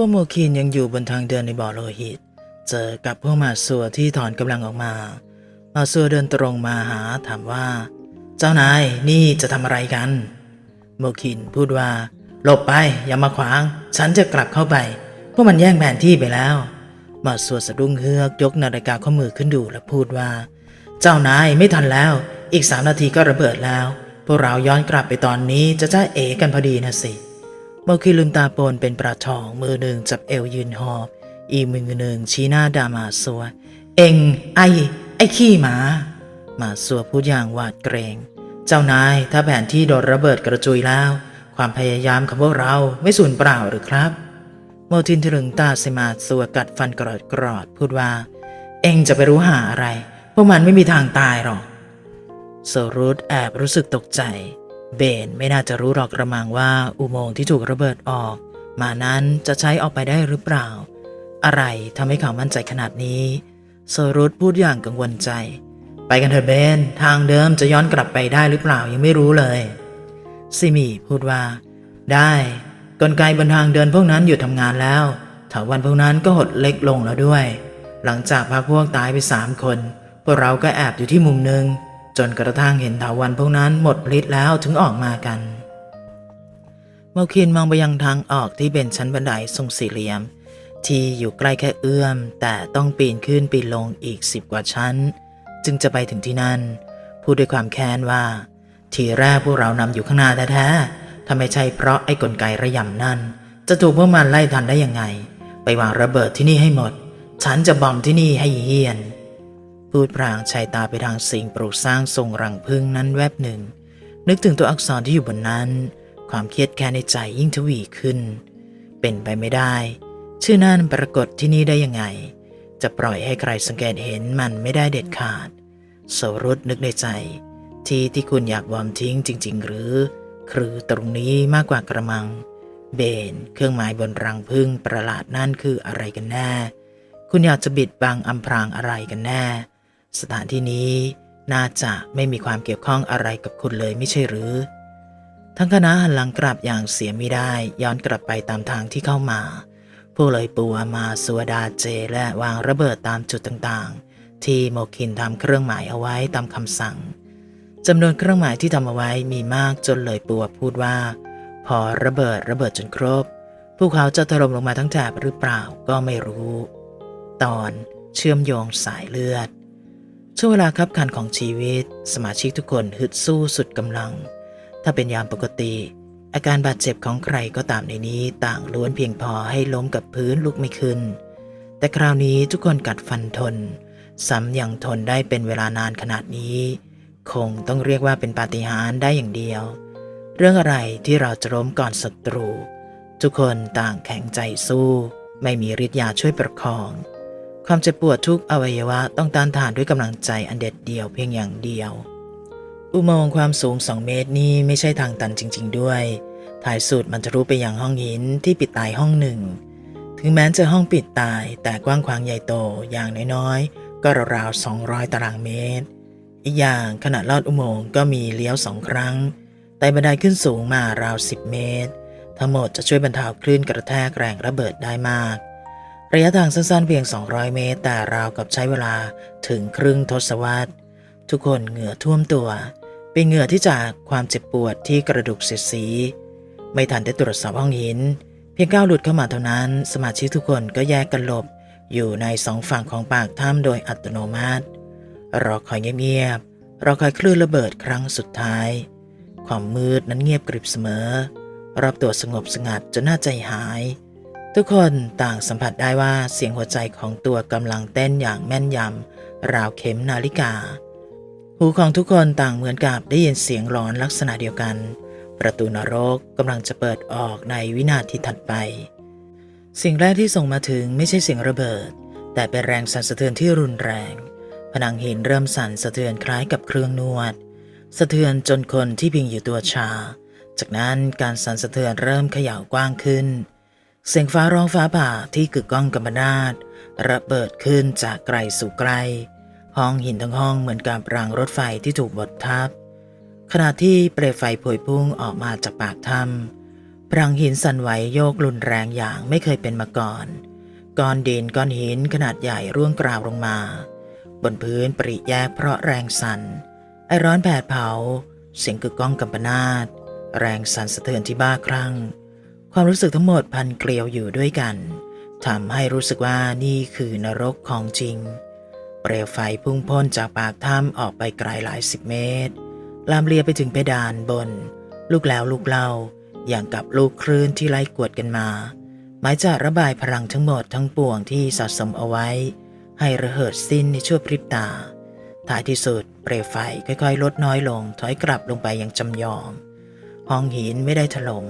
วกโมคินยังอยู่บนทางเดินในบ่อโลหิต เจอกับพวกมาซัวที่ถอนกำลังออกมา มาซัวเดินตรงมาหาถามว่า เจ้านายนี่จะทำอะไรกัน โมคินพูดว่า หลบไปอย่ามาขวาง ฉันจะกลับเข้าไป พวกมันแย่งแผนที่ไปแล้ว มาซัวสะดุ้งเฮือกยกนาฬิกาข้อมือขึ้นดูและพูดว่า เจ้านายไม่ทันแล้ว อีกสามนาทีก็ระเบิดแล้ว พวกเราย้อนกลับไปตอนนี้จะจ้าเอกันพอดีนะสิ โมคิลืมตาปนเป็นปลาทองมือหนึ่งจับเอวยืนหอบ อีกมือหนึ่งชี้หน้าดามาซัว เองไอ ไอขี้หมา มาซัวพูดอย่างหวาดเกรง เจ้านายถ้าแผนที่โดนระเบิดกระจุยแล้ว ความพยายามของพวกเราไม่สูญเปล่าหรือครับ โมทินทรึงตาเซมาซัวกัดฟันกรอดกรอดพูดว่า เองจะไปรู้หาอะไร พวกมันไม่มีทางตายหรอกโซรุสแอบรู้สึกตกใจ เบนไม่น่าจะรู้หรอกกระมังว่าอุโมงค์ที่ถูกระเบิดออก มานั้นจะใช้ออกไปได้หรือเปล่า อะไรทำให้เขามั่นใจขนาดนี้โซรุสพูดอย่างกังวลใจ ไปกันเถอะเบน ทางเดิมจะย้อนกลับไปได้หรือเปล่ายังไม่รู้เลยซิมีพูดว่า ได้กลไกบนทางเดินพวกนั้นหยุดทำงานแล้วถาวันพวกนั้นก็หดเล็กลงแล้วด้วย หลังจากพักพวกตายไปสามคน พวกเราก็แอบอยู่ที่มุมหนึ่ง จนกระทั่งเห็นถาวันพวกนั้นหมดฤทธิ์แล้วถึงออกมากัน เมาคินมองไปยังทางออกที่เป็นชั้นบันไดทรงสี่เหลี่ยม ที่อยู่ใกล้แค่เอื้อม แต่ต้องปีนขึ้นปีนลงอีกสิบกว่าชั้น จึงจะไปถึงที่นั่น พูดด้วยความแค้นว่า ทีแรกพวกเรานำอยู่ข้างหน้าแท้ๆถ้าไม่ใช่เพราะไอ้กลไกระยำนั่น จะถูกพวกมันไล่ทันได้ยังไง ไปวางระเบิดที่นี่ให้หมด ฉันจะบอมที่นี่ให้เฮียน พูดพรางชายตาไปทางสิ่งปลูกสร้างทรงรังพึ่งนั้นแวบหนึ่ง นึกถึงตัวอักษรที่อยู่บนนั้น ความเครียดแค้นในใจยิ่งทวีขึ้น เป็นไปไม่ได้ ชื่อนั่นปรากฏที่นี่ได้ยังไง จะปล่อยให้ใครสังเกตเห็นมันไม่ได้เด็ดขาดโสรุตนึกในใจ ที่ที่คุณอยากวอมทิ้งจริง ๆ หรือ คือตรงนี้มากกว่ากระมัง เบน เครื่องหมายบนรังพึ่งประหลาดนั่นคืออะไรกันแน่ คุณอยากจะบิดบังอำพรางอะไรกันแน่ สถานที่นี้น่าจะไม่มีความเกี่ยวข้องอะไรกับคุณเลยไม่ใช่หรือ ทั้งคณะหันหลังกลับอย่างเสียไม่ได้ย้อนกลับไปตามทางที่เข้ามา ผู้เลยปัวมาสวดาเจ และวางระเบิดตามจุดต่างๆ ที่โมคินทำเครื่องหมายเอาไว้ตามคำสั่งจำนวนเครื่องหมายที่ทำเอาไว้มีมากจนเลยปัวพูดว่า พอระเบิดระเบิดจนครบพวกเขาจะถล่มลงมาทั้งแถบหรือเปล่าก็ไม่รู้ ตอนเชื่อมโยงสายเลือด ช่วงเวลาคับขันของชีวิต สมาชิกทุกคนฮึดสู้สุดกำลัง ถ้าเป็นยามปกติ อาการบาดเจ็บของใครก็ตามในนี้ต่างล้วนเพียงพอให้ล้มกับพื้นลุกไม่ขึ้น แต่คราวนี้ทุกคนกัดฟันทนซ้ำยังทนได้เป็นเวลานานขนาดนี้ คงต้องเรียกว่าเป็นปาฏิหาริย์ได้อย่างเดียว เรื่องอะไรที่เราจะล้มก่อนศัตรู ทุกคนต่างแข็งใจสู้ ไม่มีฤทธิ์ยาช่วยประคอง ความเจ็บปวดทุกอวัยวะต้องต้านทานด้วยกำลังใจอันเด็ดเดี่ยวเพียงอย่างเดียว อุโมงค์ความสูง 2 เมตรนี่ไม่ใช่ทางตันจริง ๆ ด้วย ท้ายสุดมันจะรู้ไปยังห้องหินที่ปิดตายห้องหนึ่ง ถึงแม้จะห้องปิดตายแต่กว้างขวางใหญ่โตอย่างน้อยๆ ก็ราวๆ200 ตารางเมตร อีกอย่างขณะลอดอุโมงค์ก็มีเลี้ยวสองครั้งไต่บันไดขึ้นสูงมาราว 10 เมตร ทั้งหมดจะช่วยบรรเทาคลื่นกระแทกแรงระเบิดได้มาก ระยะทางสั้นๆเพียง 200 เมตร แต่ราวกับใช้เวลาถึงครึ่งทศวรรษ ทุกคนเหงื่อท่วมตัว เป็นเหงื่อที่จากความเจ็บปวดที่กระดูกเสียดสี ไม่ทันได้ตรวจสอบห้องหิน เพียงก้าวหลุดเข้ามาเท่านั้น สมาชิกทุกคนก็แยกกันหลบ อยู่ในสองฝั่งของปากถ้ำโดยอัตโนมัติ รอคอยเงียบๆรอคอยคลื่นระเบิดครั้งสุดท้าย ความมืดนั้นเงียบกริบเสมอ รอบตัวสงบสงัดจนน่าใจหาย ทุกคนต่างสัมผัสได้ว่าเสียงหัวใจของตัวกำลังเต้นอย่างแม่นยำราวเข็มนาฬิกา หูของทุกคนต่างเหมือนกับได้ยินเสียงหลอนลักษณะเดียวกัน ประตูนรกกำลังจะเปิดออกในวินาทีถัดไป สิ่งแรกที่ส่งมาถึงไม่ใช่เสียงระเบิด แต่เป็นแรงสั่นสะเทือนที่รุนแรง ผนังหินเริ่มสั่นสะเทือนคล้ายกับเครื่องนวด สะเทือนจนคนที่พิงอยู่ตัวชา จากนั้นการสั่นสะเทือนเริ่มเขย่ากว้างขึ้น เสียงฟ้าร้องฟ้าผ่าที่กึกก้องกำมนาดระเบิดขึ้นจากไกลสู่ไกล ห้องหินทั้งห้องเหมือนกับรางรถไฟที่ถูกบดทับ ขณะที่เปลวไฟพวยพุ่งออกมาจากปากถ้ำพรังหินสั่นไหวโยกรุนแรงอย่างไม่เคยเป็นมาก่อน ก้อนดินก้อนหินขนาดใหญ่ร่วงกราวลงมา บนพื้นปริแยกเพราะแรงสั่น ไอร้อนแผดเผา เสียงกึกก้องกำปนาตแรงสั่นสะเทือนที่บ้าคลั่ง ความรู้สึกทั้งหมดพันเกลียวอยู่ด้วยกันทำให้รู้สึกว่านี่คือนรกของจริง เปลวไฟพุ่งพ่นจากปากถ้ำออกไปไกลหลายสิบเมตร ลามเลียไปถึงเพดานบน ลูกแล้วลูกเล่า อย่างกับลูกคลื่นที่ไล่กวดกันมา หมายจะระบายพลังทั้งหมดทั้งปวงที่สะสมเอาไว้ ให้ระเหิดสิ้นในชั่วพริบตา ท้ายที่สุด เปลวไฟค่อยๆ ลดน้อยลงถอยกลับลงไปอย่างจำยอม ห้องหินไม่ได้ถลม่ม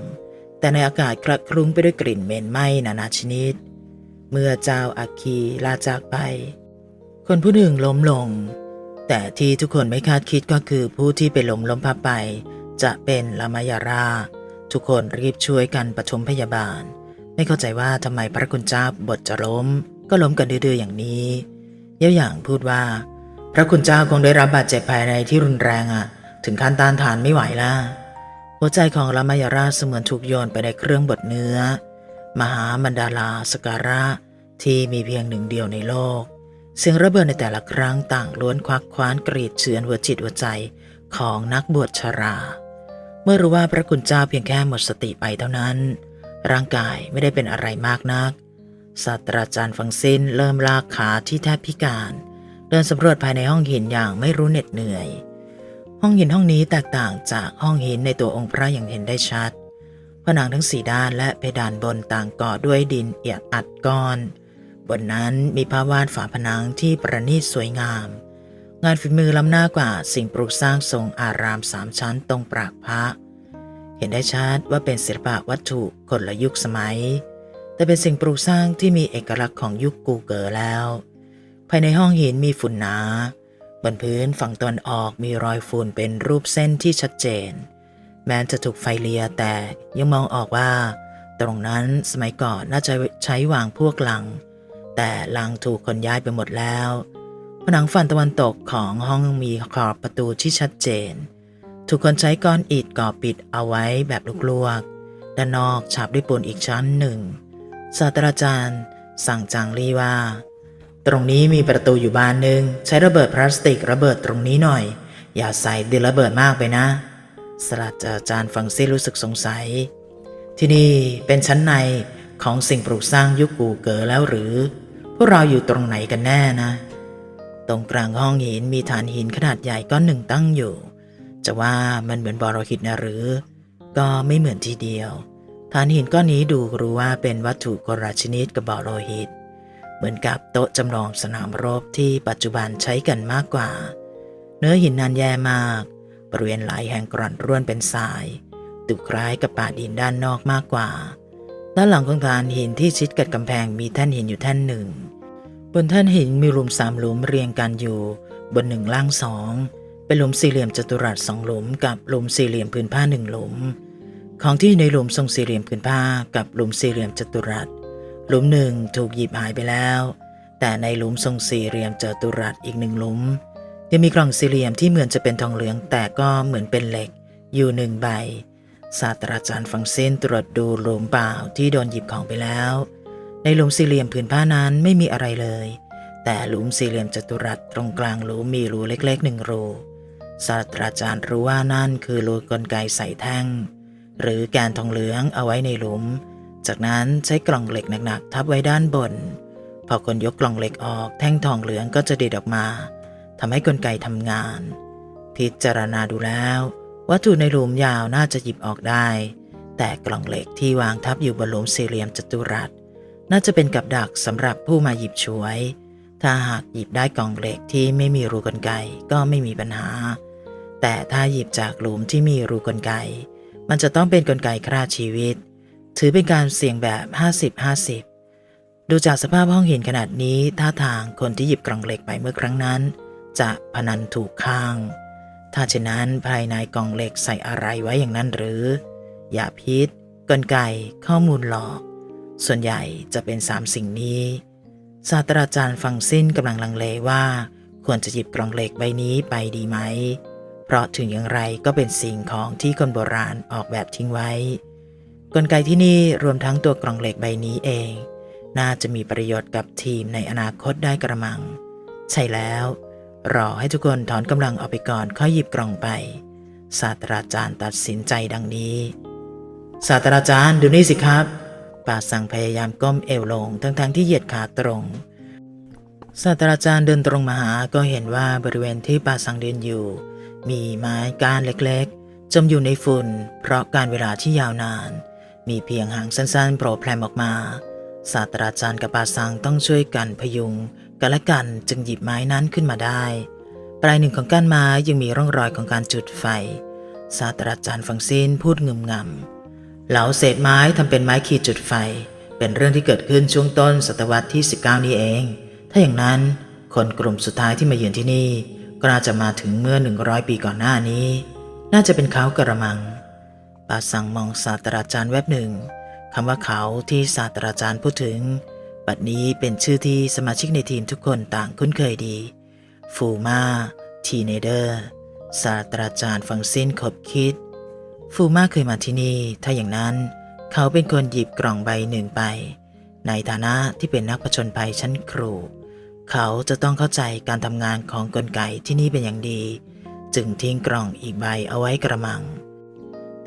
แต่ในอากาศกระคลุ้งไปด้วยกลิ่นเหม็นไหม้นานาชนิด เมื่อเจ้าอาคีลาจากไป คนผู้หนึ่งล้มลง แต่ที่ทุกคนไม่คาดคิดก็คือผู้ที่ไปล้มล้มพับไป จะเป็นลามายารา ทุกคนรีบช่วยกันปฐมพยาบาล ไม่เข้าใจว่าทำไมพระคุณเจ้าบทจะล้ม ก็ล้มกันดื้อๆอย่างนี้เย่าอย่างพูดว่า พระคุณเจ้าคงได้รับบาดเจ็บภายในที่รุนแรงอะถึงขั้นต้านทานไม่ไหวละ หัวใจของลามายาราเสมือนถูกโยนไปในเครื่องบดเนื้อ มหามันดาลาสการะที่มีเพียงหนึ่งเดียวในโลก เสียงระเบิดในแต่ละครั้งต่างล้วนควักคว้านกรีดเฉือนหัวจิตหัวใจของนักบวชชรา เมื่อรู้ว่าพระคุณเจ้าเพียงแค่หมดสติไปเท่านั้น ร่างกายไม่ได้เป็นอะไรมากนักศาสตราจารย์ฟังสิ้นเริ่มลากขาที่แทบพิการ เดินสำรวจภายในห้องหินอย่างไม่รู้เหน็ดเหนื่อย ห้องหินห้องนี้แตกต่างจากห้องหินในตัวองค์พระอย่างเห็นได้ชัด ผนังทั้งสี่ด้านและเพดานบนต่างก่อด้วยดินเอียดอัดก้อน บนนั้นมีภาพวาดฝาผนังที่ประณีตสวยงาม งานฝีมือล้ำหน้ากว่าสิ่งปลูกสร้างทรงอารามสามชั้นตรงปรากพระ เห็นได้ชัดว่าเป็นศิลปะวัตถุคนละยุคสมัย แต่เป็นสิ่งปลูกสร้างที่มีเอกลักษณ์ของยุคกูเก๋อแล้ว ภายในห้องหินมีฝุ่นหนา บนพื้นฝั่งตะวันออกมีรอยฝุ่นเป็นรูปเส้นที่ชัดเจน แม้จะถูกไฟเลียแต่ยังมองออกว่า ตรงนั้นสมัยก่อนน่าจะใช้วางพวกลัง แต่ลังถูกคนย้ายไปหมดแล้ว ผนังฝั่งตะวันตกของห้องมีขอบประตูที่ชัดเจน ถูกคนใช้ก้อนอิฐก่อปิดเอาไว้แบบลวกๆด้านนอกฉาบด้วยปูนอีกชั้นหนึ่งศาสตราจารย์ สั่งจางลี่ว่า ตรงนี้มีประตูอยู่บานหนึ่งใช้ระเบิดพลาสติกระเบิดตรงนี้หน่อย อย่าใส่ดินระเบิดมากไปนะศาสตราจารย์ฟังซี่รู้สึกสงสัย ที่นี่เป็นชั้นในของสิ่งปลูกสร้างยุคกูเก๋อแล้วหรือ พวกเราอยู่ตรงไหนกันแน่นะ ตรงกลางห้องหินมีฐานหินขนาดใหญ่ก้อนหนึ่งตั้งอยู่ จะว่ามันเหมือนบอโรหิตนะหรือ ก็ไม่เหมือนทีเดียว ฐานหินก้อนนี้ดูรู้ว่าเป็นวัตถุโบราชนิดกับบอโรหิต เหมือนกับโต๊ะจำลองสนามรบที่ปัจจุบันใช้กันมากกว่า เนื้อหินนันแย่มาก บริเวณหลายแห่งกร่อนร่วนเป็นทรายดูคล้ายกับป่าดินด้านนอกมากกว่า ด้านหลังของฐานหินที่ชิดกับกำแพงมีแท่นหินอยู่แท่นหนึ่ง บนแท่นหินมีหลุมสามหลุมเรียงกันอยู่ บนหนึ่งล่างสองเป็นหลุมสี่เหลี่ยมจัตุรัสสองหลุม กับหลุมสี่เหลี่ยมพื้นผ้าหนึ่งหลุม ของที่ในหลุมทรงสี่เหลี่ยมพื้นผ้ากับหลุมสี่เหลี่ยมจัตุรัส หลุมหนึ่งถูกหยิบหายไปแล้ว แต่ในหลุมทรงสี่เหลี่ยมจัตุรัสอีกหนึ่งหลุม ยังมีกล่องสี่เหลี่ยมที่เหมือนจะเป็นทองเหลืองแต่ก็เหมือนเป็นเหล็ก อยู่หนึ่งใบ ศาสตราจารย์ฟังเส้นตรวจดูหลุมเปล่าที่โดนหยิบของไปแล้ว ในหลุมสี่เหลี่ยมผืนผ้านั้นไม่มีอะไรเลย แต่หลุมสี่เหลี่ยมจัตุรัสตรงกลางหลุมมีรูเล็กๆหนึ่งรูศาสตราจารย์รู้ว่านั่นคือรูกลไกใส่แท่ง หรือแกนทองเหลืองเอาไว้ในหลุม จากนั้นใช้กล่องเหล็กหนักๆทับไว้ด้านบน พอคนยกกล่องเหล็กออกแท่งทองเหลืองก็จะเด็ดออกมาทำให้กลไกทำงาน พิจารณาดูแล้ว วัตถุในหลุมยาวน่าจะหยิบออกได้ แต่กล่องเหล็กที่วางทับอยู่บนหลุมสี่เหลี่ยมจัตุรัส น่าจะเป็นกับดักสำหรับผู้มาหยิบฉวย ถ้าหากหยิบได้กล่องเหล็กที่ไม่มีรูกลไกก็ไม่มีปัญหา แต่ถ้าหยิบจากหลุมที่มีรูกลไก มันจะต้องเป็นกลไกฆ่าชีวิต ถือเป็นการเสี่ยงแบบ 50-50 ดูจากสภาพห้องหินขนาดนี้ท่าทางคนที่หยิบกล่องเหล็กไปเมื่อครั้งนั้น จะพนันถูกข้าง ถ้าเช่นนั้นภายในกล่องเหล็กใส่อะไรไว้อย่างนั้นหรือ ยาพิษกลไก ข้อมูลหลอก ส่วนใหญ่จะเป็นสามสิ่งนี้ศาสตราจารย์ฟังสิ้นกำลังลังเลว่าควรจะหยิบกล่องเหล็กใบนี้ไปดีไหม เพราะถึงอย่างไรก็เป็นสิ่งของที่คนโบราณออกแบบทิ้งไว้ กลไกที่นี่รวมทั้งตัวกล่องเหล็กใบนี้เอง น่าจะมีประโยชน์กับทีมในอนาคตได้กระมัง ใช่แล้ว รอให้ทุกคนถอนกำลังออกไปก่อนค่อยหยิบกล่องไป ศาสตราจารย์ตัดสินใจดังนี้ ศาสตราจารย์ดูนี่สิครับป่าสังพยายามก้มเอวลงทั้งๆที่เหยียดขาตรงศาสตราจารย์เดินตรงมาหาก็เห็นว่าบริเวณที่ป่าสังเดินอยู่ มีไม้ก้านเล็กๆ จมอยู่ในฝุ่น เพราะการเวลาที่ยาวนาน มีเพียงหางสั้นๆโผล่แพรมออกมา ศาสตราจารย์กับปาสังต้องช่วยกันพยุงกันและกันจึงหยิบไม้นั้นขึ้นมาได้ ปลายหนึ่งของก้านไม้ยังมีร่องรอยของการจุดไฟ ศาสตราจารย์ฟังซินพูดงึมงำเหลาเศษไม้ทำเป็นไม้ขีดจุดไฟ เป็นเรื่องที่เกิดขึ้นช่วงต้นศตวรรษที่ 19 นี้เอง ถ้าอย่างนั้นคนกลุ่มสุดท้ายที่มาเยือนที่นี่ ก็น่าจะมาถึงเมื่อ 100 ปีก่อนหน้านี้ น่าจะเป็นเขากระมัง ปาสังมองศาสตราจารย์แวบหนึ่งคำว่าเขาที่ศาสตราจารย์พูดถึง บัดนี้เป็นชื่อที่สมาชิกในทีมทุกคนต่างคุ้นเคยดี ฟูมาทีเนเดอร์ศาสตราจารย์ฟังซินขบคิด ฟูมาเคยมาที่นี่ ถ้าอย่างนั้น เขาเป็นคนหยิบกล่องใบหนึ่งไป ในฐานะที่เป็นนักผจญภัยชั้นครู เขาจะต้องเข้าใจการทำงานของกลไกที่นี่เป็นอย่างดี จึงทิ้งกล่องอีกใบเอาไว้กระมัง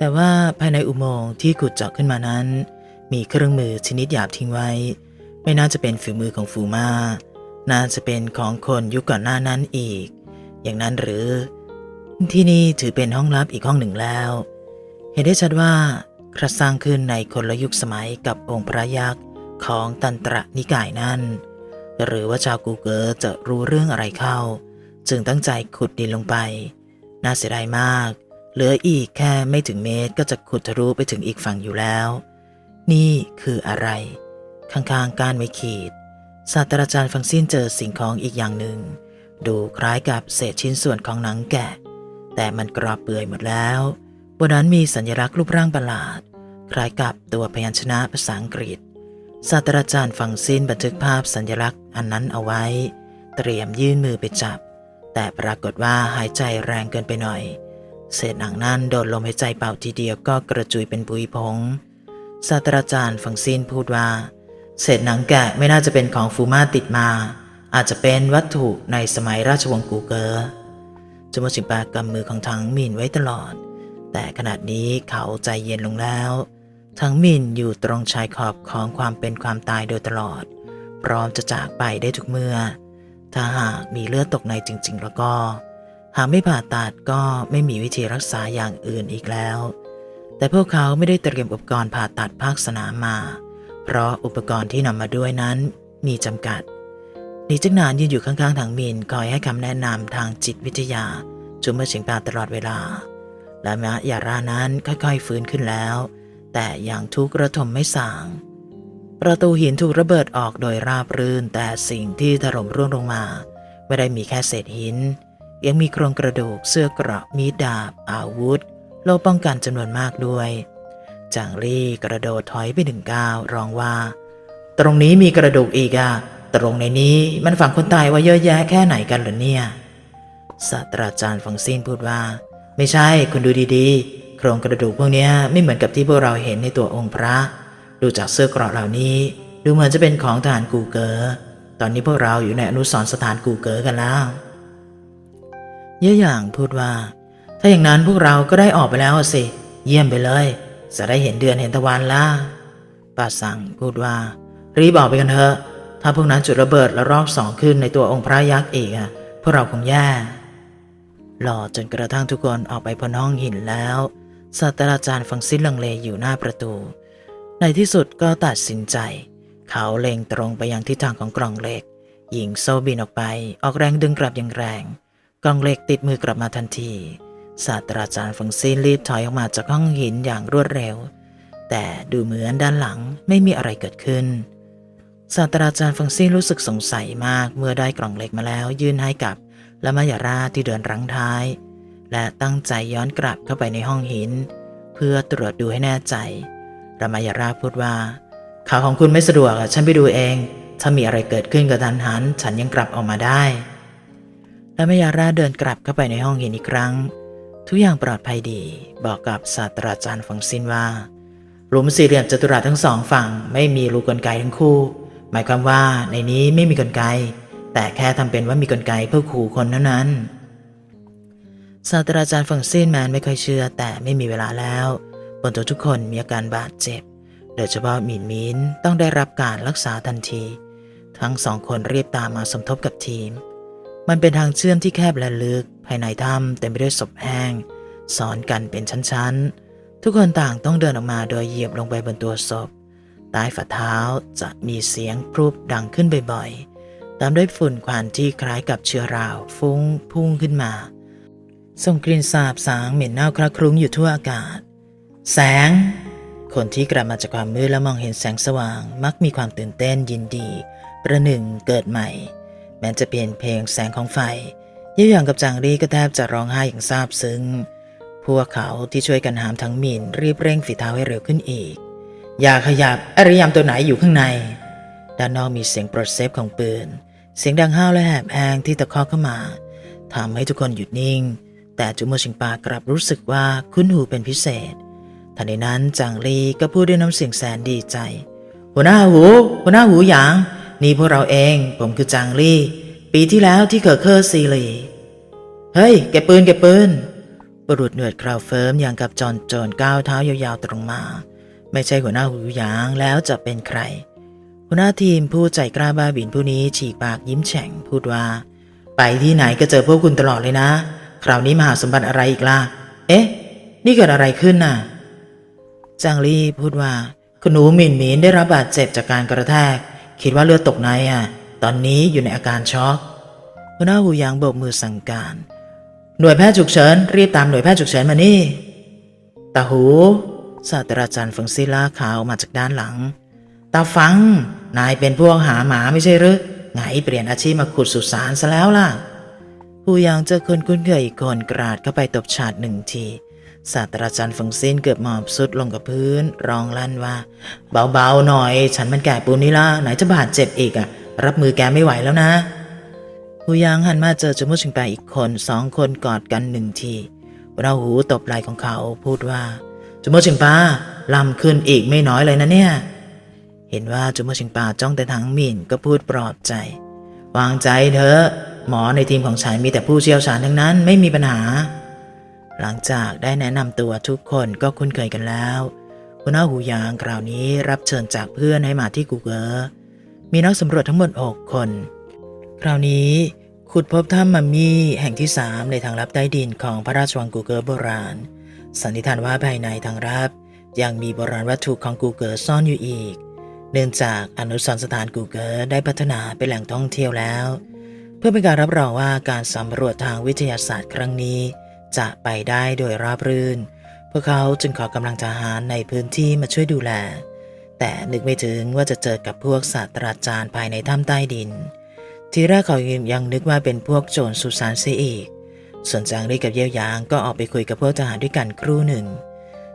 แต่ว่าภายในอุโมงค์ที่ขุดเจาะขึ้นมานั้น มีเครื่องมือชนิดหยาบทิ้งไว้ ไม่น่าจะเป็นฝีมือของฟูมาน่าจะเป็นของคนยุคก่อนหน้านั้นอีก อย่างนั้นหรือ ที่นี่ถือเป็นห้องลับอีกห้องหนึ่งแล้ว เห็นได้ชัดว่าครัสร้างขึ้นในคนละยุคสมัยกับองค์พระยักษ์ของตันตระนิกายนั่น หรือว่าชาวกูเกอจะรู้เรื่องอะไรเข้า จึงตั้งใจขุดดินลงไป น่าเสียดายมาก เหลืออีกแค่ไม่ถึงเมตรก็จะขุดทะลุไปถึงอีกฝั่งอยู่แล้ว นี่คืออะไร ข้างๆกานไม้ขีด ศาสตราจารย์ฟังซินเจอสิ่งของอีกอย่างหนึ่ง ดูคล้ายกับเศษชิ้นส่วนของหนังแกะ แต่มันกรอบเปื่อยหมดแล้วบนนั้นมีสัญลักษณ์รูปร่างประหลาด คล้ายกับตัวพยัญชนะภาษาอังกฤษศาสตราจารย์ฟังซินบันทึกภาพสัญลักษณ์อันนั้นเอาไว้ เตรียมยื่นมือไปจับ แต่ปรากฏว่าหายใจแรงเกินไปหน่อย เศษหนังนั้นโดนลมหายใจเป่าทีเดียวก็กระจุยเป็นปุยผงศาสตราจารย์ฟังซินพูดว่า เศษหนังแกะไม่น่าจะเป็นของฟูมาติดมา อาจจะเป็นวัตถุในสมัยราชวงศ์กูเกอร์จมูกชิมปากำมือของทั้งมินไว้ตลอด แต่ขนาดนี้เขาใจเย็นลงแล้ว ทั้งมินอยู่ตรงชายขอบของความเป็นความตายโดยตลอด พร้อมจะจากไปได้ทุกเมื่อ ถ้าหากมีเลือดตกในจริง ๆ แล้วก็ หากไม่ผ่าตัดก็ไม่มีวิธีรักษาอย่างอื่นอีกแล้ว แต่พวกเขาไม่ได้เตรียมอุปกรณ์ผ่าตัดภาคสนามมา เพราะอุปกรณ์ที่นำมาด้วยนั้นมีจำกัดนีจักนานยืนอยู่ข้างๆถังมินคอยให้คำแนะนำทางจิตวิทยาจุมเมื่อเฉียงปาตลอดเวลา และมะยารานั้นค่อยๆฟื้นขึ้นแล้ว แต่อย่างทุกข์ระทมไม่สางประตูหินถูกระเบิดออกโดยราบรื่น แต่สิ่งที่ถล่มร่วงลงมา ไม่ได้มีแค่เศษหิน ยังมีโครงกระดูกเสื้อเกราะมีดดาบ อาวุธ โล่ป้องกันจำนวนมากด้วย จางลี่กระโดดถอยไปหนึ่งก้าวร้องว่า ตรงนี้มีกระดูกอีกอะตรงในนี้มันฝังคนตายไว่าเยอะแยะแค่ไหนกันเหรอเนี่ยศาสตราจารย์ฟังซินพูดว่า ไม่ใช่คุณดูดีๆ โครงกระดูกพวกนี้ไม่เหมือนกับที่พวกเราเห็นในตัวองค์พระ ดูจากเสื้อเกราะเหล่านี้ ดูเหมือนจะเป็นของทหารกูเกอตอนนี้พวกเราอยู่ในอนุสรสถานกูเกอกันแล้ว เยอะอย่างพูดว่า ถ้าอย่างนั้นพวกเราก็ได้ออกไปแล้วสิ เยี่ยมไปเลย จะได้เห็นเดือนเห็นตะวันละป้าสั่งพูดว่า รีบออกไปกันเถอะ ถ้าพวกนั้นจุดระเบิดแล้วรอบสองขึ้นในตัวองค์พระยักษ์อีกอะพวกเราคงแย่รอจนกระทั่งทุกคนออกไปพ้นห้องหินแล้วศาสตราจารย์ฟังซินลังเลอยู่หน้าประตู ในที่สุดก็ตัดสินใจ เขาเล็งตรงไปยังทิศทางของกล่องเหล็กหญิงโซบินออกไป ออกแรงดึงกลับอย่างแรง กล่องเหล็กติดมือกลับมาทันที ศาสตราจารย์ฟังซินรีบถอยออกมาจากห้องหินอย่างรวดเร็ว แต่ดูเหมือนด้านหลังไม่มีอะไรเกิดขึ้น ศาสตราจารย์ฟังซินรู้สึกสงสัยมากเมื่อได้กล่องเหล็กมาแล้วยื่นให้กับละมายาราที่เดินรังท้าย และตั้งใจย้อนกลับเข้าไปในห้องหิน เพื่อตรวจดูให้แน่ใจละมายาราพูดว่าข่าวของคุณไม่สะดวกฉันไปดูเอง ถ้ามีอะไรเกิดขึ้นกับทันหัน ฉันยังกลับออกมาได้ และมายาราเดินกลับเข้าไปในห้องหินอีกครั้ง ทุกอย่างปลอดภัยดี บอกกับศาสตราจารย์ฟังซินว่า หลุมสี่เหลี่ยมจัตุรัสทั้งสองฝั่งไม่มีรูกลไกทั้งคู่ หมายความว่าในนี้ไม่มีกลไก แต่แค่ทำเป็นว่ามีกลไกเพื่อขู่คนเท่านั้นศาสตราจารย์ฝังซีนแมนไม่ค่อยเชื่อ แต่ไม่มีเวลาแล้วบนตัวทุกคนมีอาการบาดเจ็บ โดยเฉพาะหมินมินต้องได้รับการรักษาทันที ทั้งสองคนรีบตามมาสมทบกับทีม มันเป็นทางเชื่อมที่แคบและลึก ภายในถ้ำเต็มไปด้วยศพแห้งสอนกันเป็นชั้นๆ ทุกคนต่างต้องเดินออกมาโดยเหยียบลงไปบนตัวศพ ใต้ฝ่าเท้าจะมีเสียงพรุบดังขึ้นบ่อยๆ ตามด้วยฝุ่นควันที่คล้ายกับเชื้อรา ฟุ้งพุ่งขึ้นมา ส่งกลิ่นสาบสางเหม็นเน่าคละคลุ้งอยู่ทั่วอากาศ แสง คนที่กลับมาจากความมืดและมองเห็นแสงสว่าง มักมีความตื่นเต้นยินดี ประหนึ่งเกิดใหม่ ม้จะเปลี่ยนเพลงแสงของไฟเยี่ยอย่างกับจางรีก็แทบจะร้องไห้อย่างซาบซึ้ง พวกเขาที่ช่วยกันหามทั้งมินรีบเร่งฝีเท้าให้เร็วขึ้นอีก อย่าขยับอารยามตัวไหนอยู่ข้างใน ด้านนอกมีเสียงปลดเซฟของปืน เสียงดังห้าวและแหบแหงที่ตะคอกเข้ามาทำให้ทุกคนหยุดนิ่ง แต่จุโมชิงปากลับรู้สึกว่าคุ้นหูเป็นพิเศษทันใดนั้นจางลีก็พูดด้วยน้ำเสียงแสนดีใจ หัวหน้าหู หัวหน้าหูหยาง นี่พวกเราเอง ผมคือจางลี่ ปีที่แล้วที่เคอเคอร์ซีลีเฮ้ย เก็บปืนเก็บปืนบุรุษหนวดคราวเฟิร์มอย่างกับจอนโจรก้าวเท้ายาวๆตรงมา ไม่ใช่หัวหน้าหูหยางแล้วจะเป็นใคร หัวหน้าทีมผู้ใจกล้าบ้าบินผู้นี้ฉีกปากยิ้มแฉ่งพูดว่า ไปที่ไหนก็เจอพวกคุณตลอดเลยนะ คราวนี้มาหาสมบัติอะไรอีกล่ะ เอ๊ะ นี่เกิดอะไรขึ้นน่ะ จางลี่พูดว่าคุณหนูหมินหมินได้รับบาดเจ็บจากการกระแทก คิดว่าเลือดตกในอะ ตอนนี้อยู่ในอาการช็อกหัวหน้าหูยางโบกมือสั่งการ หน่วยแพทย์ฉุกเฉินรีบตามหน่วยแพทย์ฉุกเฉินมานี่ตาหูศาสตราจารย์ฟงซิล่าขาวมาจากด้านหลัง ตาฟัง นายเป็นพวกหาหมาไม่ใช่หรือไงเปลี่ยนอาชีพมาขุดสุสานซะแล้วล่ะ ผู้ยังเจอคนคุ้นเคยอีกคนกราดเข้าไปตบฉาดหนึ่งที ศาสตราจารย์ฟงซินเกือบหมอบสุดลงกับพื้น ร้องลั่นว่า เบาๆหน่อย ฉันมันแก่ปูนนี่ล่ะไหนจะบาดเจ็บอีกอะรับมือแกไม่ไหวแล้วนะผู้ยังหันมาเจอจมูกชิงแปอีกคนสองคนกอดกันหนึ่งทีเราหูตบไหล่ของเขาพูดว่าจมูกชิงปาลำขึ้นอีกไม่น้อยเลยนะเนี่ย เห็นว่าจมูกชิงปาจ้องแต่ทางหมิ่นก็พูดปลอบใจ วางใจเถอะหมอในทีมของฉันมีแต่ผู้เชี่ยวชาญทั้งนั้นไม่มีปัญหา หลังจากได้แนะนำตัวทุกคนก็คุ้นเคยกันแล้วหัวหน้าหูยางคราวนี้รับเชิญจากเพื่อนให้มาที่กูเกอร์มีนักสำรวจทั้งหมด 6 คน คราวนี้ขุดพบถ้ำมัมมี่แห่งที่ 3 ในทางลับใต้ดินของพระราชวังกูเกอร์โบราณ สันนิษฐานว่าภายในทางลับ ยังมีโบราณวัตถุของกูเกอร์ซ่อนอยู่อีก เนื่องจากอนุสรณ์สถานกูเกอร์ได้พัฒนาเป็นแหล่งท่องเที่ยวแล้ว เพื่อเป็นการรับรองว่าการสำรวจทางวิทยาศาสตร์ครั้งนี้ จะไปได้โดยราบรื่น พวกเขาจึงขอกำลังทหารในพื้นที่มาช่วยดูแล แต่นึกไม่ถึงว่าจะเจอกับพวกศาสตราจารย์ภายในถ้ำใต้ดิน ทีแรกเขายังนึกว่าเป็นพวกโจรสุสานเสียอีก ส่วนจางรีกับเยี่ยวยางก็ออกไปคุยกับพวกทหารด้วยกันครู่หนึ่ง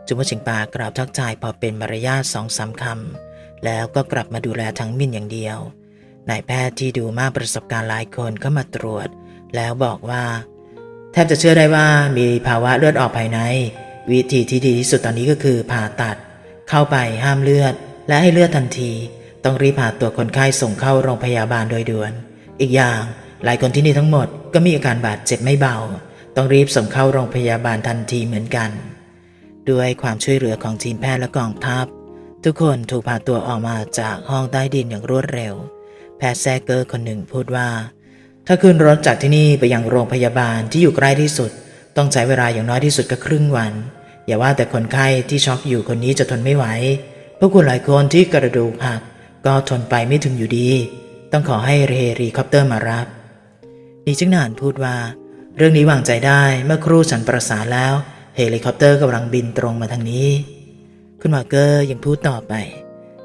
จุมชิงปากราบทักทายพอเป็นมารยาทสองสามคำแล้วก็กลับมาดูแลทั้งมินอย่างเดียวนายแพทย์ที่ดูมากประสบการณ์หลายคนก็มาตรวจ แล้วบอกว่า แทบจะเชื่อได้ว่ามีภาวะเลือดออกภายใน วิธีที่ดีที่สุดตอนนี้ก็คือผ่าตัด เข้าไปห้ามเลือด และให้เลือดทันที ต้องรีบพาตัวคนไข้ส่งเข้าโรงพยาบาลโดยด่วน อีกอย่างหลายคนที่นี่ทั้งหมดก็มีอาการบาดเจ็บไม่เบา ต้องรีบส่งเข้าโรงพยาบาลทันทีเหมือนกัน ด้วยความช่วยเหลือของทีมแพทย์และกองทัพ ทุกคนถูกพาตัวออกมาจากห้องใต้ดินอย่างรวดเร็ว แพทย์แซกเกอร์คนหนึ่งพูดว่า ถ้าขึ้นรถจากที่นี่ไปยังโรงพยาบาลที่อยู่ใกล้ที่สุด ต้องใช้เวลาอย่างน้อยที่สุดก็ครึ่งวัน อย่าว่าแต่คนไข้ที่ช็อกอยู่คนนี้จะทนไม่ไหวพวกคุณหลายคนที่กระดูกหักก็ทนไปไม่ถึงอยู่ดี ต้องขอให้เฮลีคอปเตอร์มารับดีจึงนานพูดว่า เรื่องนี้วางใจได้เมื่อครูฉันประสานแล้ว เฮลิคอปเตอร์กำลังบินตรงมาทางนี้ คุณมาเกอร์ยังพูดต่อไป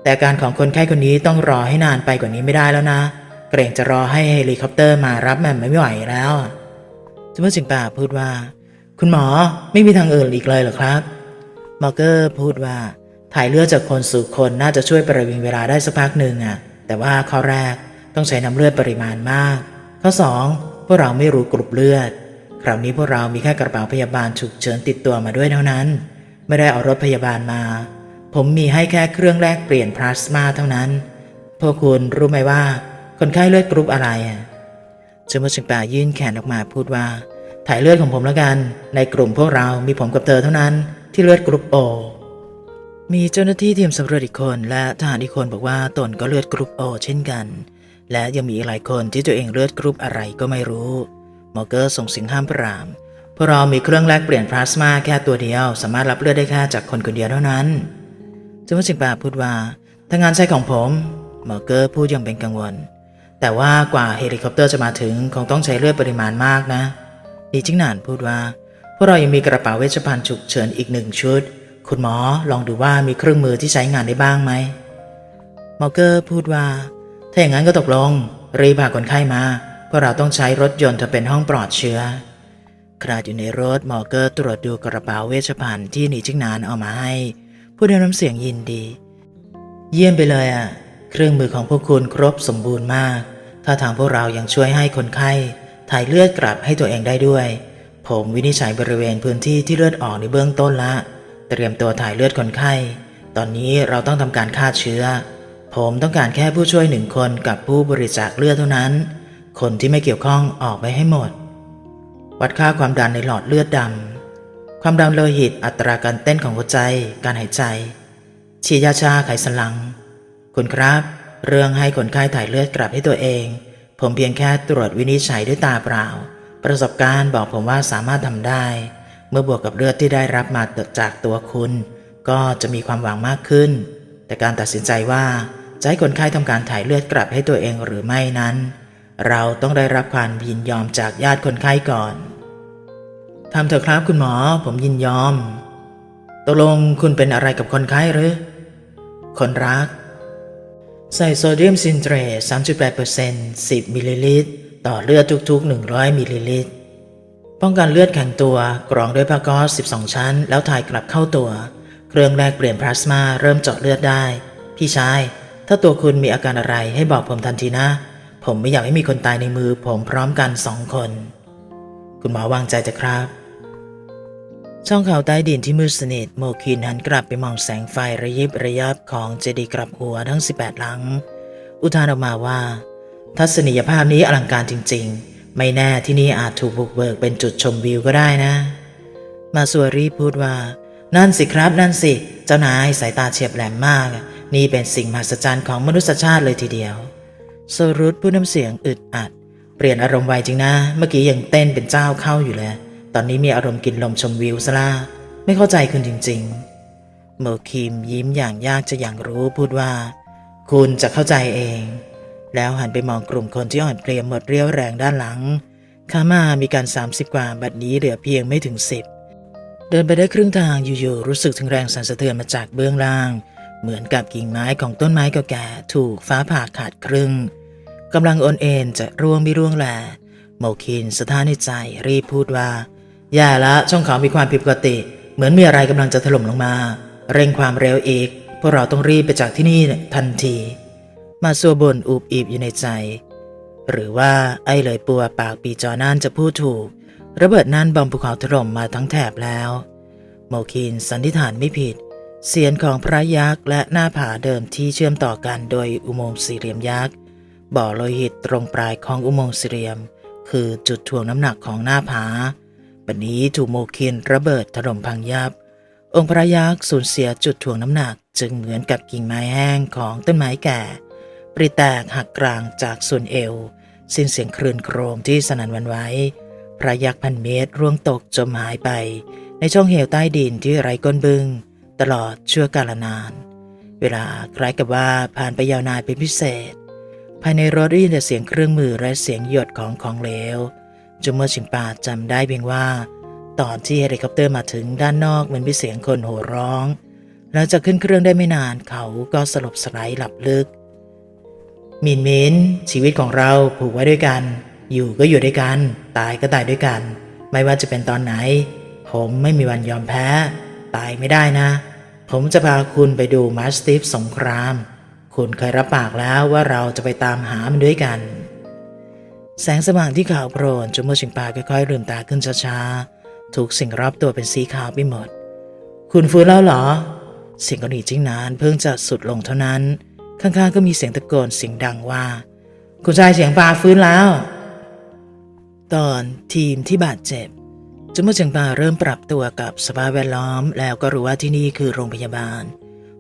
แต่การของคนไข้คนนี้ต้องรอให้นานไปกว่านี้ไม่ได้แล้วนะเเกรงจะรอให้เฮลิคอปเตอร์มารับแม่ไม่ไหวแล้วจมูกจิงป่าพูดว่า คุณหมอไม่มีทางอื่นอีกเลยเหรอครับมาร์เกอร์พูดว่าถ่ายเลือดจากคนสู่คนน่าจะช่วยประวิงเวลาได้สักพักหนึ่งอะแต่ว่าข้อแรกต้องใช้น้ำเลือดปริมาณมาก ข้อสองพวกเราไม่รู้กรุ๊ปเลือด คราวนี้พวกเรามีแค่กระเป๋าพยาบาลฉุกเฉินติดตัวมาด้วยเท่านั้น ไม่ได้เอารถพยาบาลมา ผมมีให้แค่เครื่องแลกเปลี่ยนพลาสมาเท่านั้น พวกคุณรู้ไหมว่า คนไข้เลือดกรุ๊ปอะไรอะจมูกชิงป่ายื่นแขนออกมาพูดว่า ถ่ายเลือดของผมแล้วกัน ในกลุ่มพวกเรามีผมกับเธอเท่านั้นที่เลือดกรุ๊ปโอ มีเจ้าหน้าที่ทีมสำรวจอีกคนและทหารอีกคนบอกว่าตนก็เลือดกรุ๊ปโอเช่นกัน และยังมีอีกหลายคนที่ตัวเองเลือดกรุ๊ปอะไรก็ไม่รู้มอเกอร์ส่งสิงห้ามปรามพวกเรามีเครื่องแลกเปลี่ยนพลาสมาแค่ตัวเดียว สามารถรับเลือดได้แค่จากคนคนเดียวเท่านั้นจมูกสิงป่าพูดว่าถ้างานใช่ของผมมอเกอร์พูดอยังเป็นกังวล แต่ว่ากว่าเฮลิคอปเตอร์จะมาถึงคงต้องใช้เลือดปริมาณมากนะ ดีจิ้งหนานพูดว่า พวกเรายังมีกระเป๋าเวชภัณฑ์ฉุกเฉินอีกหนึ่งชุด คุณหมอลองดูว่ามีเครื่องมือที่ใช้งานได้บ้างไหมมอเกอร์พูดว่า ถ้าอย่างนั้นก็ตกลง รีบพาคนไข้มา เพราะเราต้องใช้รถยนต์ทำเป็นห้องปลอดเชื้อขณะอยู่ในรถมอเกอร์ตรวจดูกระเป๋าเวชภัณฑ์ที่หนีจิ้งหนานเอามาให้พูดด้วยน้ำเสียงยินดี เยี่ยมไปเลยอะ เครื่องมือของพวกคุณครบสมบูรณ์มาก ถ้าทางพวกเรายังช่วยให้คนไข้ ถ่ายเลือดกลับให้ตัวเองได้ด้วย ผมวินิจฉัยบริเวณพื้นที่ที่เลือดออกในเบื้องต้นละ เตรียมตัวถ่ายเลือดคนไข้ ตอนนี้เราต้องทำการฆ่าเชื้อ ผมต้องการแค่ผู้ช่วยหนึ่งคนกับผู้บริจาคเลือดเท่านั้น คนที่ไม่เกี่ยวข้องออกไปให้หมด วัดค่าความดันในหลอดเลือดดำ ความดันโลหิต อัตราการเต้นของหัวใจ การหายใจฉีดยาชาไขสันหลัง คุณครับ เรื่องให้คนไข้ถ่ายเลือดกลับให้ตัวเอง ผมเพียงแค่ตรวจวินิจฉัยด้วยตาเปล่า ประสบการณ์บอกผมว่าสามารถทำได้ เมื่อบวกกับเลือดที่ได้รับมาจากตัวคุณ ก็จะมีความหวังมากขึ้น แต่การตัดสินใจว่าจะให้คนไข้ทำการถ่ายเลือดกลับให้ตัวเองหรือไม่นั้น เราต้องได้รับความยินยอมจากญาติคนไข้ก่อนทำเถอะครับคุณหมอ ผมยินยอมตกลงคุณเป็นอะไรกับคนไข้หรือ คนรัก ใส่โซเดียมซินเทรต3.8% 10 มิลลิลิตร ต่อเลือดทุกๆ 100 มิลลิลิตร ป้องกันเลือดแข็งตัวกรองด้วยผ้าก๊อซ12 ชั้น แล้วถ่ายกลับเข้าตัว เครื่องแรกเปลี่ยนพลาสมาเริ่มเจาะเลือดได้ พี่ชาย ถ้าตัวคุณมีอาการอะไรให้บอกผมทันทีนะ ผมไม่อยากให้มีคนตายในมือผมพร้อมกันสองคน คุณหมอวางใจจะครับ ช่องเขาใต้ดินที่มืดสนิทโมคินหันกลับไปมองแสงไฟระยิบระยับของเจดีย์กลับหัวทั้ง 18 หลัง อุทานออกมาว่า ทัศนียภาพนี้อลังการจริง ๆ ไม่แน่ที่นี่อาจถูกบุกเบิกเป็นจุดชมวิวก็ได้นะ มาสวรีพูดว่า นั่นสิครับนั่นสิ เจ้านายสายตาเฉียบแหลมมาก นี่เป็นสิ่งมหัศจรรย์ของมนุษยชาติเลยทีเดียวโซรุตพูดน้ำเสียงอึดอัด เปลี่ยนอารมณ์ไวจริงนะ เมื่อกี้ยังเต้นเป็นเจ้าเข้าอยู่เลย ตอนนี้มีอารมณ์กินลมชมวิวซะละไม่เข้าใจคุณจริงๆโมอร์คิมยิ้มอย่างยากจะอย่างรู้พูดว่า คุณจะเข้าใจเอง แล้วหันไปมองกลุ่มคนที่อ่อนเพลียหมดเรี่ยวแรงด้านหลังขามามีการ 30 กว่าบัดนี้เหลือเพียงไม่ถึง 10 เดินไปได้ครึ่งทางอยู่ๆรู้สึกถึงแรงสั่นสะเทือนมาจากเบื้องล่าง เหมือนกับกิ่งไม้ของต้นไม้เก่าแก่ถูกฟ้าผ่าขาดครึ่งกำลังโอนเอ็นจะร่วงไม่ร่วงแหลโมคินสะท้านในใจรีบพูดว่า อย่าละช่องเขามีความผิดปกติ เหมือนมีอะไรกำลังจะถล่มลงมา เร่งความเร็วอีก พวกเราต้องรีบไปจากที่นี่ทันที มาซัวบนอูบอีบอยู่ในใจ หรือว่าไอ้เลยปัวปากปีจอนั่นจะพูดถูก ระเบิดนั่นบอมภูเขาถล่มมาทั้งแถบแล้ว โมคินสันนิษฐานไม่ผิด เสียนของพระยักษ์และหน้าผาเดิมที่เชื่อมต่อกันโดยอุโมงค์สี่เหลี่ยมยักษ์บ่อโลหิตตรงปลายของอุโมงค์สี่เหลี่ยม คือจุดถ่วงน้ำหนักของหน้าผา บัดนนี้ถูกโมคินระเบิดถล่มพังยับ องค์พระยักษ์สูญเสียจุดถ่วงน้ำหนัก จึงเหมือนกับกิ่งไม้แห้งของต้นไม้แก่ ปริแตกหักกลางจากส่วนเอว สิ้นเสียงคลื่นโครมที่สนั่นวันไหวพระยักษ์พันเมตรร่วงตกจมหายไป ในช่องเหวใต้ดินที่ไร้ก้นบึง้งตลอดชั่วกาลนาน เวลาคล้ายกับว่าผ่านไปยาวนานเป็นพิเศษ ภายในรถได้ยินแต่เสียงเครื่องมือและเสียงหยดของของเหลว จนเมื่อชิมปาจำได้เพียงว่า ตอนที่เฮลิคอปเตอร์มาถึงด้านนอกเหมือนมีเสียงคนโห่ร้องหลังจากขึ้นเครื่องได้ไม่นานเขาก็สลบสไลายหลับลึก มินมินชีวิตของเราผูกไว้ด้วยกัน อยู่ก็อยู่ด้วยกัน ตายก็ตายด้วยกัน ไม่ว่าจะเป็นตอนไหน ผมไม่มีวันยอมแพ้ ตายไม่ได้นะ ผมจะพาคุณไปดูมาสติฟสงคราม คุณเคยรับปากแล้วว่าเราจะไปตามหามันด้วยกัน แสงสว่างที่ขาวโพลนจนเมื่อชิงปาค่อยๆลืมตาขึ้นช้าๆ ทุกสิ่งรอบตัวเป็นสีขาวไปหมด คุณฟื้นแล้วเหรอ เสียงของหนีจิ้งนานเพิ่งจะสุดลงเท่านั้น ข้างๆก็มีเสียงตะโกนเสียงดังว่า คุณชายเสียงปลาฟื้นแล้ว ตอนทีมที่บาดเจ็บจมูกเสียงปลาเริ่มปรับตัวกับสภาพแวดล้อม แล้วก็รู้ว่าที่นี่คือโรงพยาบาล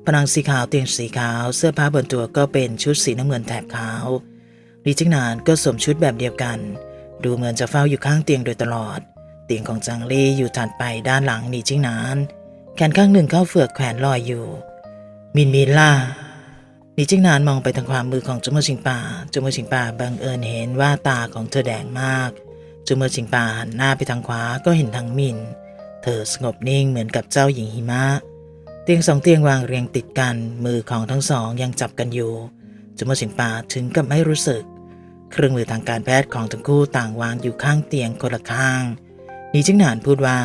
ผนังสีขาวเตียงสีขาว เสื้อผ้าบนตัวก็เป็นชุดสีน้ำเงินแถบขาว ลีจิงนานก็สวมชุดแบบเดียวกัน ดูเหมือนจะเฝ้าอยู่ข้างเตียงโดยตลอด เตียงของจางลี่อยู่ถัดไปด้านหลังหนีจิงนาน แขนข้างหนึ่งเข้าเฟือกแขวนลอยอยู่ มินมินล่าหนีจิงนานมองไปทางความมือของจมูกชิงป่าจมูกชิงป่าบังเอิญเห็นว่าตาของเธอแดงมากจมูกชิงป่าหันหน้าไปทางขวาก็เห็นทางมิน เธอสงบนิ่งเหมือนกับเจ้าหญิงหิมะเตียงสองเตียงวางเรียงติดกัน มือของทั้งสองยังจับกันอยู่จมูกชิงป่าถึงกับไม่รู้สึก เครื่องมือทางการแพทย์ของทั้งคู่ต่างวางอยู่ข้างเตียงคนละข้างนีจิงหนานพูดว่า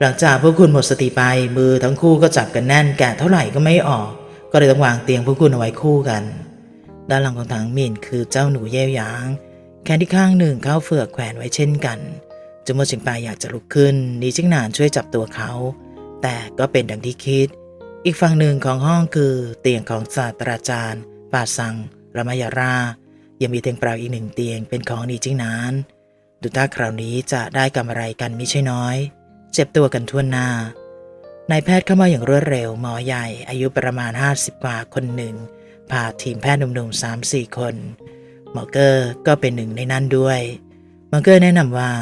หลังจากพวกคุณหมดสติไปมือทั้งคู่ก็จับกันแน่นแกะเท่าไหร่ก็ไม่ออก ก็เลยต้องวางเตียงพวกคุณเอาไว้คู่กัน ด้านหลังของทางมินคือเจ้าหนูเย่หยาง แขนที่ข้างหนึ่งเข้าเฟือกแขวนไว้เช่นกันจมูกชิงปายอยากจะลุกขึ้นนีจิงหนานช่วยจับตัวเขา แต่ก็เป็นดังที่คิด อีกฝั่งหนึ่งของห้องคือเตียงของศาสตราจารย์ปาซังรามยารา ยังมีเตียงเปล่าอีกหนึ่งเตียงเป็นของนีจิงนาน ดูท่าคราวนี้จะได้กำไรกันมิใช่น้อย เจ็บตัวกันทั่วหน้านายแพทย์เข้ามาอย่างรวดเร็วหมอใหญ่อายุประมาณ 50 กว่าคนหนึ่งพาทีมแพทย์หนุ่มๆสามสี่คนหมอเกอร์ก็เป็นหนึ่งในนั้นด้วยหมอเกอร์แนะนำว่า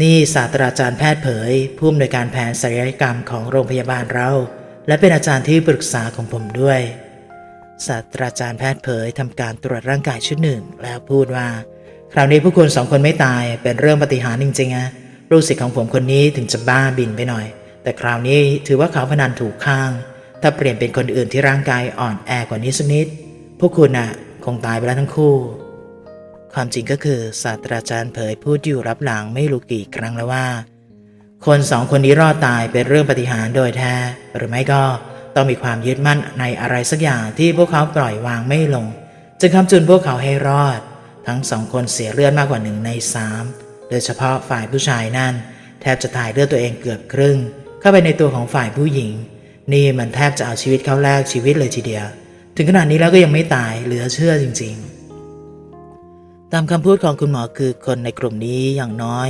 นี่ศาสตราจารย์แพทย์เผย ผู้อำนวยการแผนศัลยกรรมของโรงพยาบาลเรา และเป็นอาจารย์ที่ปรึกษาของผมด้วย ศาสตราจารย์แพทย์เผยทำการตรวจร่างกายชุดหนึ่ง แล้วพูดว่า คราวนี้ผู้คุณสองคนไม่ตายเป็นเรื่องปฏิหารจริงๆอะลูกศิษย์ของผมคนนี้ถึงจะบ้าบินไปหน่อย แต่คราวนี้ถือว่าเขาพนันถูกข้าง ถ้าเปลี่ยนเป็นคนอื่นที่ร่างกายอ่อนแอกว่านี้สักนิด พวกคุณน่ะ คงตายไปแล้วทั้งคู่ ความจริงก็คือศาสตราจารย์เผยพูดอยู่รับหลังไม่รู้กี่ครั้งแล้วว่า คนสองคนนี้รอดตายเป็นเรื่องปฏิหารโดยแท้หรือไม่ก็ ต้องมีความยึดมั่นในอะไรสักอย่างที่พวกเขาปล่อยวางไม่ลง จึงคำจุนพวกเขาให้รอด ทั้งสองคนเสียเลือดมากกว่าหนึ่งในสามโดยเฉพาะฝ่ายผู้ชายนั่น แทบจะถ่ายเลือดตัวเองเกือบครึ่ง เข้าไปในตัวของฝ่ายผู้หญิง นี่มันแทบจะเอาชีวิตเขาแลกชีวิตเลยทีเดียว ถึงขนาดนี้แล้วก็ยังไม่ตายเหลือเชื่อจริง ๆ ตามคำพูดของคุณหมอคือคนในกลุ่มนี้อย่างน้อย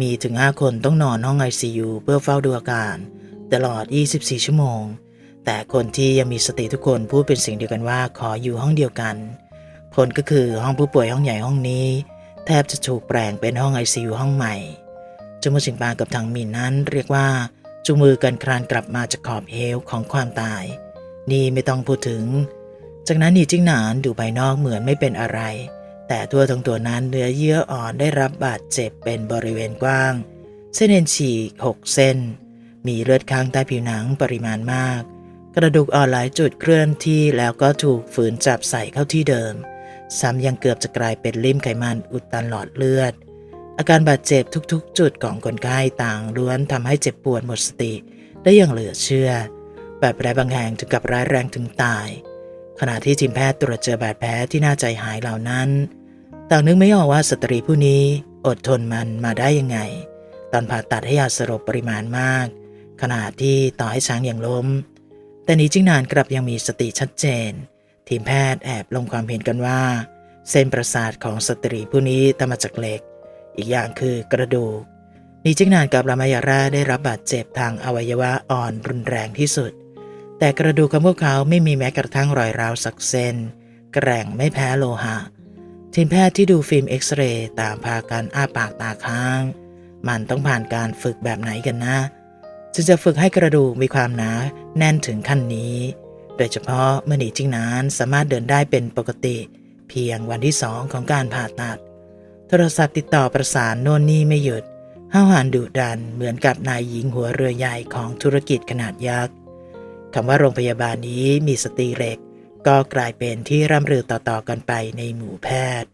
มีถึง 5 คนต้องนอนห้อง ICU เพื่อเฝ้าดูอาการ ตลอด 24 ชั่วโมง แต่คนที่ยังมีสติทุกคนพูดเป็นเสียงเดียวกันว่าขออยู่ห้องเดียวกัน ผลก็คือห้องผู้ป่วยห้องใหญ่ห้องนี้ แทบจะถูกแปลงเป็นห้อง ICU ห้องใหม่จมูกสิงปากับทางมินนั้นเรียกว่าจูมือกันคลานกลับมาจากขอบเหวของความตาย นี่ไม่ต้องพูดถึง จากนั้นหนีจิ้งหนานดูภายนอกเหมือนไม่เป็นอะไร แต่ทั่วทั้งตัวนั้นเนื้อเยื่ออ่อนได้รับบาดเจ็บเป็นบริเวณกว้าง เส้นเอ็นฉีกหกเส้น มีเลือดค้างใต้ผิวหนังปริมาณมาก กระดูกอ่อนหลายจุดเคลื่อนที่แล้วก็ถูกฝืนจับใส่เข้าที่เดิม ซ้ำยังเกือบจะกลายเป็นลิ่มไขมันอุดตันหลอดเลือด อาการบาดเจ็บทุกๆ จุดของคนไข้ต่างล้วนทำให้เจ็บปวดหมดสติได้อย่างเหลือเชื่อ แบาดแผลบางแห่งถึงกับร้ายแรงถึงตาย ขณะที่ทีมแพทย์ตรวจเจอบาดแผลที่น่าใจหายเหล่านั้น ต่างนึกไม่ออกว่าสตรีผู้นี้อดทนมันมาได้ยังไง ตอนผ่าตัดให้ยาสลบปริมาณมาก ขณะที่ต่อให้ช้างอย่างล้ม แต่นี้จิ้งนานกลับยังมีสติชัดเจน ทีมแพทย์แอบลงความเห็นกันว่า เส้นประสาทของสตรีผู้นี้ทำมาจากเหล็ก อีกอย่างคือกระดูกนีจิงนานกับรามายาราได้รับบาดเจ็บทางอวัยวะอ่อนรุนแรงที่สุด แต่กระดูกของพวกเขาไม่มีแม้กระทั่งรอยร้าวสักเส้น แกร่งไม่แพ้โลหะ ทีมแพทย์ที่ดูฟิล์มเอ็กซเรย์ต่างพากันอ้าปากตาค้าง มันต้องผ่านการฝึกแบบไหนกันนะ จึงจะฝึกให้กระดูกมีความหนาแน่นถึงขั้นนี้ โดยเฉพาะเมื่อหนีจิ้งนานสามารถเดินได้เป็นปกติ เพียงวันที่สองของการผ่าตัด โทรศัพท์ติดต่อประสานโน่นนี่ไม่หยุดห้าวหาญดุดันเหมือนกับนายหญิงหัวเรือใหญ่ของธุรกิจขนาดยักษ์คำว่าโรงพยาบาลนี้มีสตีเหล็ก ก็กลายเป็นที่ร่ำลือต่อๆกันไปในหมู่แพทย์